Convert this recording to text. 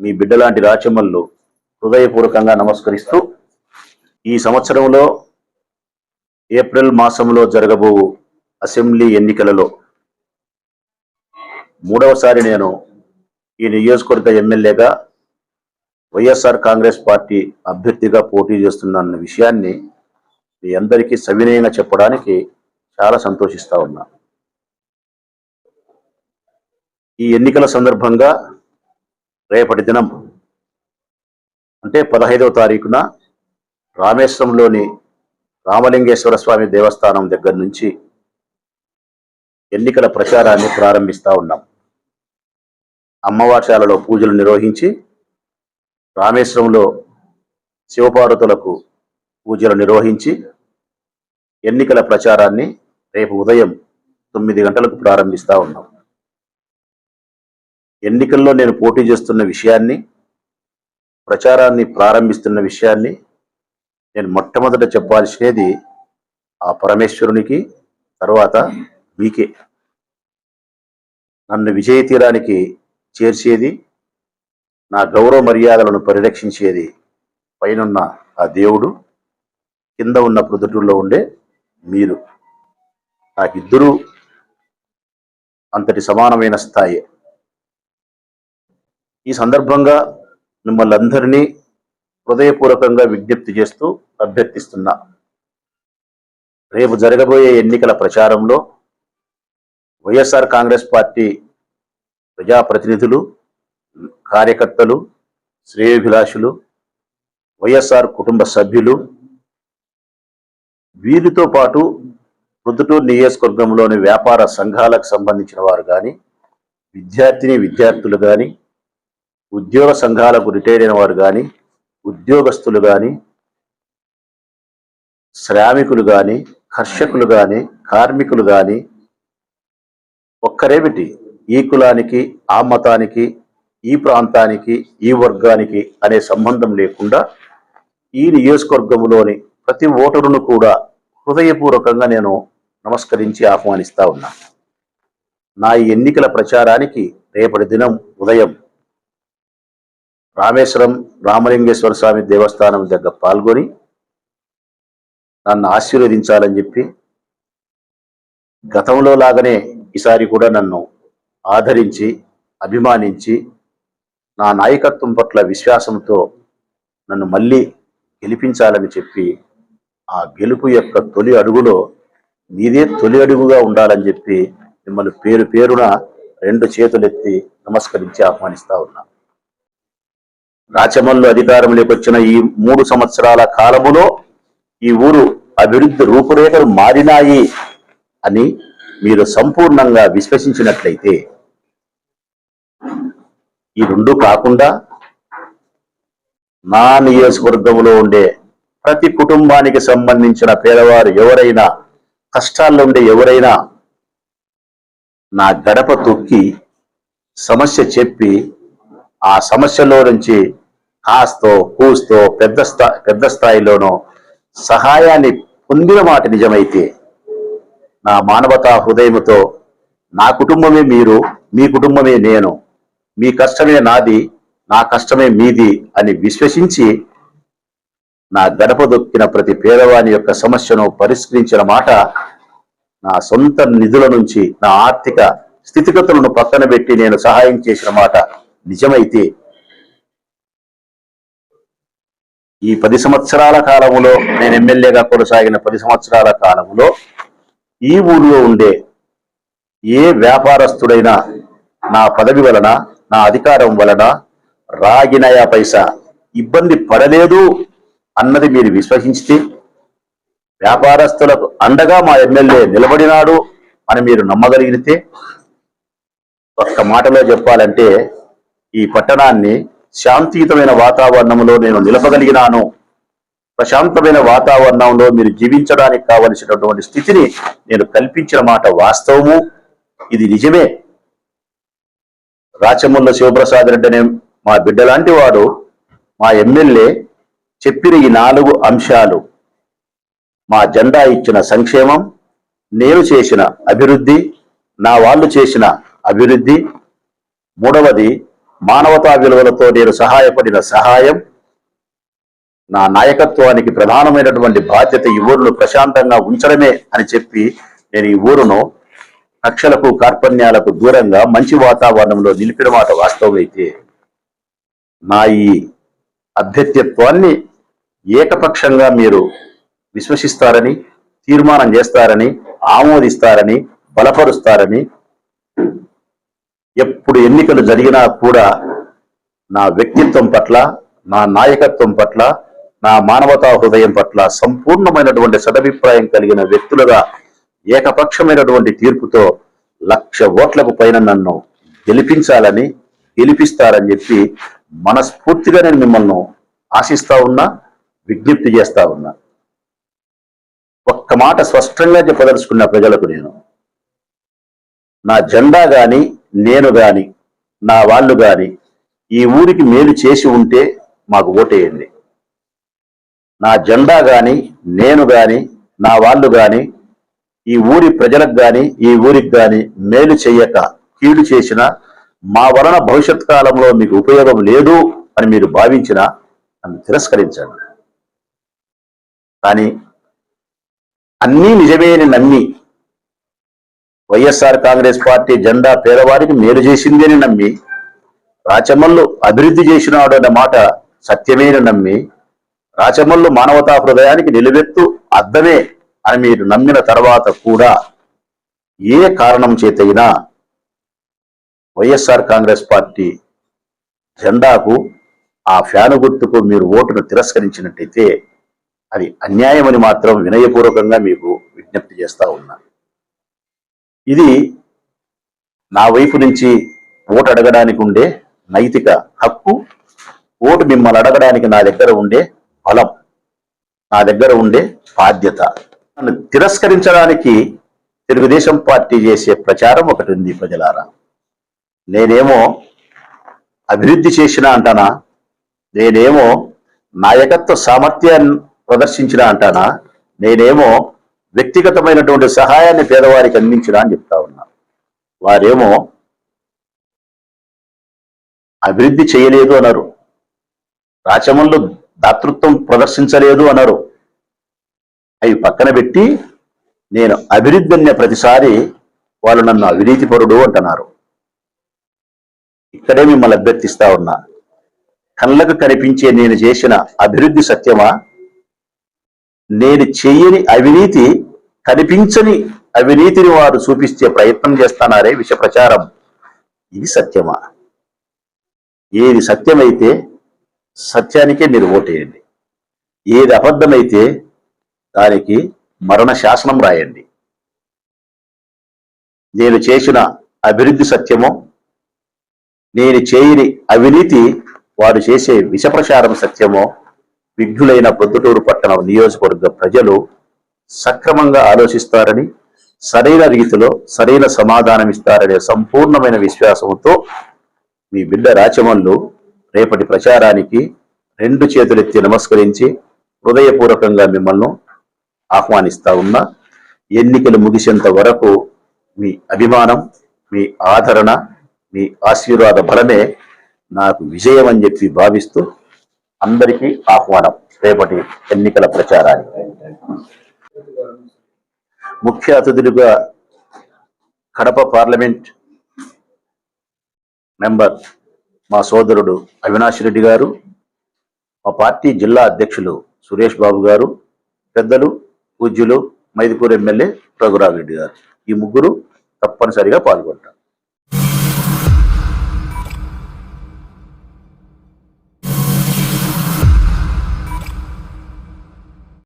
మీ బిడ్డలాంటి రాచమ్మలు హృదయపూర్వకంగా నమస్కరిస్తూ ఈ సంవత్సరంలో ఏప్రిల్ మాసంలో జరగబో అసెంబ్లీ ఎన్నికలలో మూడవసారి నేను ఈ నియోజకవర్గ ఎమ్మెల్యేగా వైఎస్ఆర్ కాంగ్రెస్ పార్టీ అభ్యర్థిగా పోటీ చేస్తున్న విషయాన్ని మీ అందరికీ సవినయంగా చెప్పడానికి చాలా సంతోషిస్తా ఉన్నా. ఈ ఎన్నికల సందర్భంగా రేపటి దినం అంటే పదహైదవ తారీఖున రామేశ్వరంలోని రామలింగేశ్వర స్వామి దేవస్థానం దగ్గర నుంచి ఎన్నికల ప్రచారాన్ని ప్రారంభిస్తా ఉన్నాం. అమ్మవార్శాలలో పూజలు నిర్వహించి రామేశ్వరంలో శివపార్వతులకు పూజలు నిర్వహించి ఎన్నికల ప్రచారాన్ని రేపు ఉదయం తొమ్మిది గంటలకు ప్రారంభిస్తా ఉన్నాం. ఎన్నికల్లో నేను పోటీ చేస్తున్న విషయాన్ని ప్రచారాన్ని ప్రారంభిస్తున్న విషయాన్ని నేను మొట్టమొదట చెప్పాల్సినది ఆ పరమేశ్వరునికి తర్వాత మీకే. నన్ను విజయ తీరానికి చేర్చేది నా గౌరవ మర్యాదలను పరిరక్షించేది పైనున్న ఆ దేవుడు కింద ఉన్న ప్రొద్దుటూరులో ఉండే మీరు. నాకిద్దరూ అంతటి సమానమైన స్థాయి. ఈ సందర్భంగా మిమ్మల్ని అందరినీ హృదయపూర్వకంగా విజ్ఞప్తి చేస్తూ అభ్యర్థిస్తున్నా. రేపు జరగబోయే ఎన్నికల ప్రచారంలో వైఎస్ఆర్ కాంగ్రెస్ పార్టీ ప్రజాప్రతినిధులు కార్యకర్తలు శ్రేయోభిలాషులు వైఎస్ఆర్ కుటుంబ సభ్యులు వీరితో పాటు ప్రొద్దుటూరు నియోజకవర్గంలోని వ్యాపార సంఘాలకు సంబంధించిన వారు కానీ విద్యార్థిని విద్యార్థులు కానీ ఉద్యోగ సంఘాలకు రిటైర్ అయిన వారు కానీ ఉద్యోగస్తులు కానీ శ్రామికులు కానీ కర్షకులు కానీ కార్మికులు కానీ ఒక్కరేమిటి ఈ కులానికి ఆ మతానికి ఈ ప్రాంతానికి ఈ వర్గానికి అనే సంబంధం లేకుండా ఈ నియోజకవర్గంలోని ప్రతి ఓటరును కూడా హృదయపూర్వకంగా నేను నమస్కరించి ఆహ్వానిస్తా ఉన్నా. నా ఈ ఎన్నికల ప్రచారానికి రేపటి దినం ఉదయం రామేశ్వరం రామలింగేశ్వర స్వామి దేవస్థానం దగ్గర పాల్గొని నన్ను ఆశీర్వదించాలని చెప్పి గతంలో లాగానే ఈసారి కూడా నన్ను ఆదరించి అభిమానించి నా నాయకత్వం పట్ల విశ్వాసంతో నన్ను మళ్ళీ గెలిపించాలని చెప్పి ఆ గెలుపు యొక్క తొలి అడుగులో మీదే తొలి అడుగుగా ఉండాలని చెప్పి మిమ్మల్ని పేరు పేరున రెండు చేతులెత్తి నమస్కరించి ఆహ్వానిస్తా ఉన్నాను రాచమల్లు అధికారంలోకి వచ్చిన ఈ మూడు సంవత్సరాల కాలములో ఈ ఊరు అభివృద్ధి రూపురేఖలు మారినాయి అని మీరు సంపూర్ణంగా విశ్వసించినట్లయితే ఈ రెండు కాకుండా నా నియోజకవర్గంలో ఉండే ప్రతి కుటుంబానికి సంబంధించిన పేదవారు ఎవరైనా కష్టాల్లో ఉండే ఎవరైనా నా గడప తొక్కి సమస్య చెప్పి ఆ సమస్యలో నుంచి కాస్తో కూస్తో పెద్ద స్థా పెద్ద స్థాయిలోనో సహాయాన్ని పొందిన మాట నిజమైతే నా మానవతా హృదయముతో నా కుటుంబమే మీరు మీ కుటుంబమే నేను మీ కష్టమే నాది నా కష్టమే మీది అని విశ్వసించి నా గడప దొక్కిన ప్రతి పేదవాని యొక్క సమస్యను పరిష్కరించిన మాట నా సొంత నిధుల నుంచి నా ఆర్థిక స్థితిగతులను పక్కన పెట్టి నేను సహాయం చేసిన మాట. నిజమైతే ఈ పది సంవత్సరాల కాలంలో నేను ఎమ్మెల్యేగా కొనసాగిన పది సంవత్సరాల కాలంలో ఈ ఊరిలో ఉండే ఏ వ్యాపారస్తుడైనా నా పదవి వలన నా అధికారం వలన రాగినయా పైసా ఇబ్బంది పడలేదు అన్నది మీరు విశ్వసించితే వ్యాపారస్తులకు అండగా మా ఎమ్మెల్యే నిలబడినాడు అని మీరు నమ్మగలిగితే ఒక్క మాటలో చెప్పాలంటే ఈ పట్టణాన్ని శాంతియుతమైన వాతావరణంలో నేను నిలపగలిగినాను. ప్రశాంతమైన వాతావరణంలో మీరు జీవించడానికి కావలసినటువంటి స్థితిని నేను కల్పించిన మాట వాస్తవము. ఇది నిజమే. రాచముల్ల శివప్రసాద్ రెడ్డి అనే మా బిడ్డలాంటి వాడు మా ఎమ్మెల్యే చెప్పిన ఈ నాలుగు అంశాలు మా జెండా ఇచ్చిన సంక్షేమం నేను చేసిన అభివృద్ధి నా వాళ్ళు చేసిన అభివృద్ధి మూడవది మానవతా విలువలతో నేను సహాయపడిన సహాయం నా నాయకత్వానికి ప్రధానమైనటువంటి బాధ్యత ఈ ఊరును ప్రశాంతంగా ఉంచడమే అని చెప్పి నేను ఈ ఊరును కక్షలకు కార్పణ్యాలకు దూరంగా మంచి వాతావరణంలో నిలిపిన మాట వాస్తవమైతే నా ఈ అభ్యర్థిత్వాన్ని ఏకపక్షంగా మీరు విశ్వసిస్తారని తీర్మానం చేస్తారని ఆమోదిస్తారని బలపరుస్తారని ఎప్పుడు ఎన్నికలు జరిగినా కూడా నా వ్యక్తిత్వం పట్ల నా నాయకత్వం పట్ల నా మానవతా హృదయం పట్ల సంపూర్ణమైనటువంటి సదభిప్రాయం కలిగిన వ్యక్తులుగా ఏకపక్షమైనటువంటి తీర్పుతో లక్ష ఓట్లకు పైన నన్ను గెలిపించాలని గెలిపిస్తారని చెప్పి మనస్ఫూర్తిగా నేను మిమ్మల్ని ఆశిస్తా ఉన్నా విజ్ఞప్తి చేస్తా ఉన్నా. ఒక్క మాట స్పష్టంగా చెప్పదలుచుకున్న ప్రజలకు నేను నా జెండా కానీ నేను గాని నా వాళ్ళు గాని ఈ ఊరికి మేలు చేసి ఉంటే మాకు ఓటేయండి. నా జెండా గాని నేను గాని నా వాళ్ళు గాని ఈ ఊరి ప్రజలకు గాని ఈ ఊరికి గాని మేలు చెయ్యక కీడు చేసిన మా వలన భవిష్యత్ కాలంలో మీకు ఉపయోగం లేదు అని మీరు భావించిన నన్ను తిరస్కరించండి. కానీ అన్నీ నిజమేని నమ్మి వైఎస్ఆర్ కాంగ్రెస్ పార్టీ జెండా పేదవారికి మేలు చేసింది అని నమ్మి రాచమల్లు అభివృద్ధి చేసినాడు అన్న మాట సత్యమేని నమ్మి రాచమల్లు మానవతా హృదయానికి నిలువెత్తు అర్థమే అని మీరు నమ్మిన తర్వాత కూడా ఏ కారణం చేతైనా వైఎస్ఆర్ కాంగ్రెస్ పార్టీ జెండాకు ఆ ఫ్యాను గుర్తుకు మీరు ఓటును తిరస్కరించినట్టయితే అది అన్యాయమని మాత్రం వినయపూర్వకంగా మీకు విజ్ఞప్తి చేస్తా ఉన్నా. ఇది నా వైపు నుంచి ఓటు అడగడానికి ఉండే నైతిక హక్కు ఓటు మిమ్మల్ని అడగడానికి నా దగ్గర ఉండే బలం నా దగ్గర ఉండే బాధ్యత. నన్ను తిరస్కరించడానికి తెలుగుదేశం పార్టీ చేసే ప్రచారం ఒకటి ఉంది ప్రజలారా. నేనేమో అభివృద్ధి చేసిన అంటానా? నేనేమో నాయకత్వ సామర్థ్యాన్ని ప్రదర్శించిన అంటానా? నేనేమో వ్యక్తిగతమైనటువంటి సహాయాన్ని పేదవారికి అందించిన అని చెప్తా ఉన్నా. వారేమో అభివృద్ధి చేయలేదు అన్నారు. రాచమంలో దాతృత్వం ప్రదర్శించలేదు అన్నారు. అవి పక్కన పెట్టి నేను అభివృద్ధి అనే ప్రతిసారి వాళ్ళు నన్ను అవినీతి పరుడు అంటున్నారు. ఇక్కడే మిమ్మల్ని అభ్యర్థిస్తా ఉన్నా. కళ్ళకు కనిపించే నేను చేసిన అభివృద్ధి సత్యమా? నేను చెయ్యని అవినీతి కనిపించని అవినీతిని వారు చూపించే ప్రయత్నం చేస్తున్నారే విష ప్రచారం ఇది సత్యమా? ఏది సత్యమైతే సత్యానికే మీరు ఓటేయండి. ఏది అబద్ధమైతే దానికి మరణ శాసనం రాయండి. నేను చేసిన అభివృద్ధి సత్యమో నేను చేయని అవినీతి వారు చేసే విషప్రచారం సత్యమో విఘ్నులైన బొద్దుటూరు పట్టణం నియోజకవర్గ ప్రజలు సక్రమంగా ఆలోచిస్తారని సరైన రీతిలో సరైన సమాధానం ఇస్తారనే సంపూర్ణమైన విశ్వాసంతో మీ బిడ్డ రాచమల్లు రేపటి ప్రచారానికి రెండు చేతులెత్తి నమస్కరించి హృదయపూర్వకంగా మిమ్మల్ని ఆహ్వానిస్తా ఉన్నా. ఎన్నికలు ముగిసేంత వరకు మీ అభిమానం మీ ఆదరణ మీ ఆశీర్వాద బలమే నాకు విజయం అని చెప్పి భావిస్తూ అందరికీ ఆహ్వానం రేపటి ఎన్నికల ప్రచారానికి. ముఖ్య అతిథులుగా కడప పార్లమెంట్ మెంబర్ మా సోదరుడు అవినాష్ రెడ్డి గారు మా పార్టీ జిల్లా అధ్యక్షులు సురేష్ బాబు గారు పెద్దలు పూజ్యులు మైదుకూరు ఎమ్మెల్యే రఘురావు రెడ్డి గారు. ఈ ముగ్గురు తప్పనిసరిగా పాల్గొంటారు.